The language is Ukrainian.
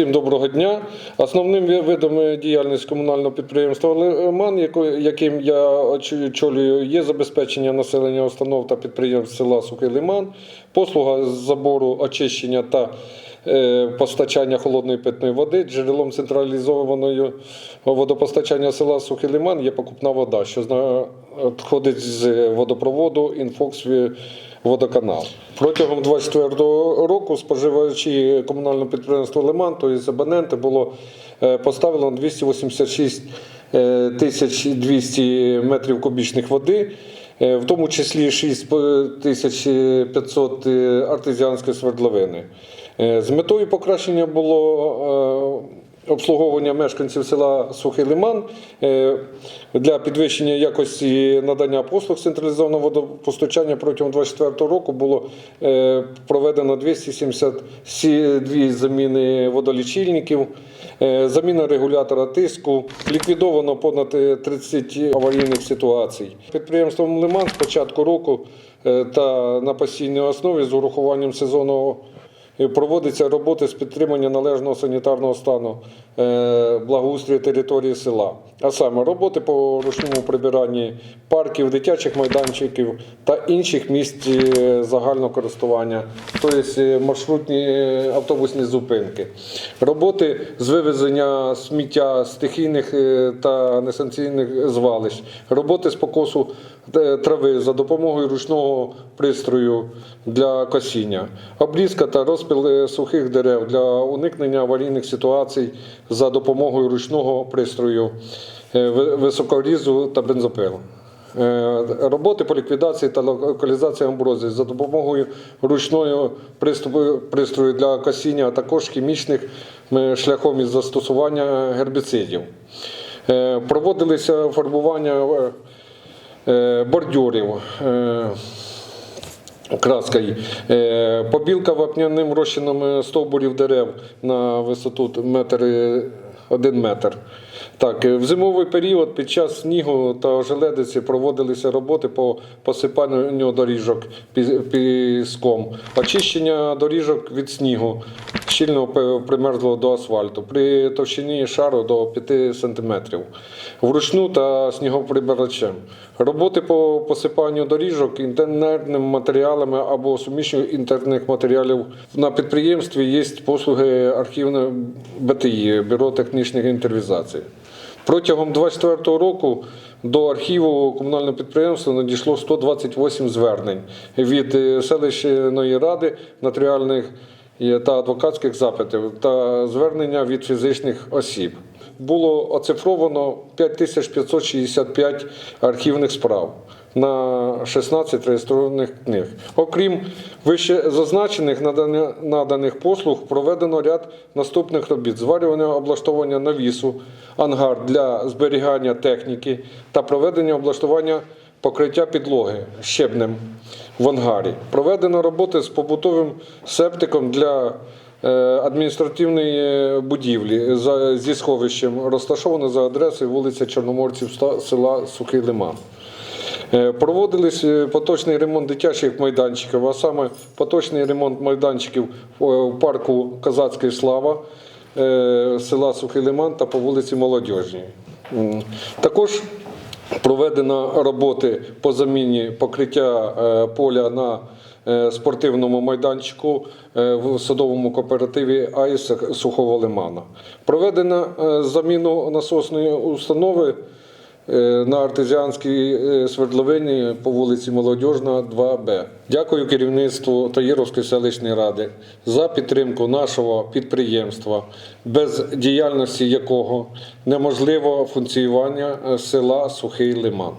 Всім доброго дня. Основним видом діяльності комунального підприємства Лиман, яким я очолюю, є забезпечення населення установ та підприємств села Сухий Лиман, послуга з забору очищення та е, постачання холодної питної води. Джерелом централізованої водопостачання села Сухий Лиман є покупна вода, що надходить з водопроводу інфокс водоканал. Протягом 2024 року споживачі комунального підприємства Лиман, тобто абоненти, було е, поставлено 286 е, тисяч 200 метрів кубічних води, е, в тому числі 6500 е, артезіанської свердловини. Е, З метою покращення було е, обслуговування мешканців села Сухий Лиман е, для підвищення якості надання послуг централізованого водопостачання протягом 2024 року було проведено 272 заміни водолічильників, заміна регулятора тиску, ліквідовано понад е, 30 аварійних ситуацій. Підприємством Лиман з початку року та на постійній основі з урахуванням сезонного Е, Проводиться роботи з підтримання належного санітарного стану благоустрою території села, а саме роботи по ручному прибиранні парків, дитячих майданчиків та інших місць е, загального користування, тобто е, маршрутні е, автобусні зупинки, роботи з вивезення сміття стихійних е, та несанкційних звалищ, роботи з покосу е, трави за допомогою ручного пристрою для косіння, обрізка та розпил е, сухих дерев для уникнення аварійних ситуацій за допомогою ручного пристрою, е, високорізу та бензопилу. Е, Роботи по ліквідації та локалізації амброзії за допомогою ручного пристрою для косіння, а також хімічних е, шляхом із застосування гербіцидів. Проводилися фарбування е, бордюрів. Краскою. Е, Побілка вапняним розчином е, стовбурів дерев на висоту метр, е, один метр. Так, е, в зимовий період під час снігу та ожеледиці проводилися роботи по посипанню доріжок піском, очищення доріжок від снігу, щільно примерзлого до асфальту, при товщині шару до 5 см, вручну та снігоприбирачем. Роботи по посипанню доріжок інтернетними матеріалами або сумішню інтернетних матеріалів на підприємстві є послуги архівної БТІ, бюро технічних інтервізацій. Протягом 2024 року до архіву комунального підприємства надійшло 128 звернень від е, селищної ради нотаріальних та адвокатських запитів та звернення від фізичних осіб. Було оцифровано 5565 архівних справ на 16 реєстрованих книг. Окрім вище зазначених наданих послуг, проведено ряд наступних робіт: зварювання облаштовування навісу, ангар для зберігання техніки та проведення облаштування покриття підлоги щебнем в ангарі. Проведено роботи з побутовим септиком для е, адміністративної будівлі зі сховищем, розташовано за адресою вулиця Чорноморців, села Сухий Лиман. Е, Проводились е, поточний ремонт дитячих майданчиків, а саме поточний ремонт майданчиків е, в парку Казацький Слава села Сухий Лиман та по вулиці Молодіжній. Також проведено роботи по заміні покриття поля на спортивному майданчику в садовому кооперативі АІС Сухого Лимана. Проведено е, заміну насосної установи на артезіанській е, свердловині по вулиці Молодіжна, 2Б. Дякую керівництву Таїровської селищної ради за підтримку нашого підприємства, без діяльності якого неможливо функціонування е, села Сухий Лиман.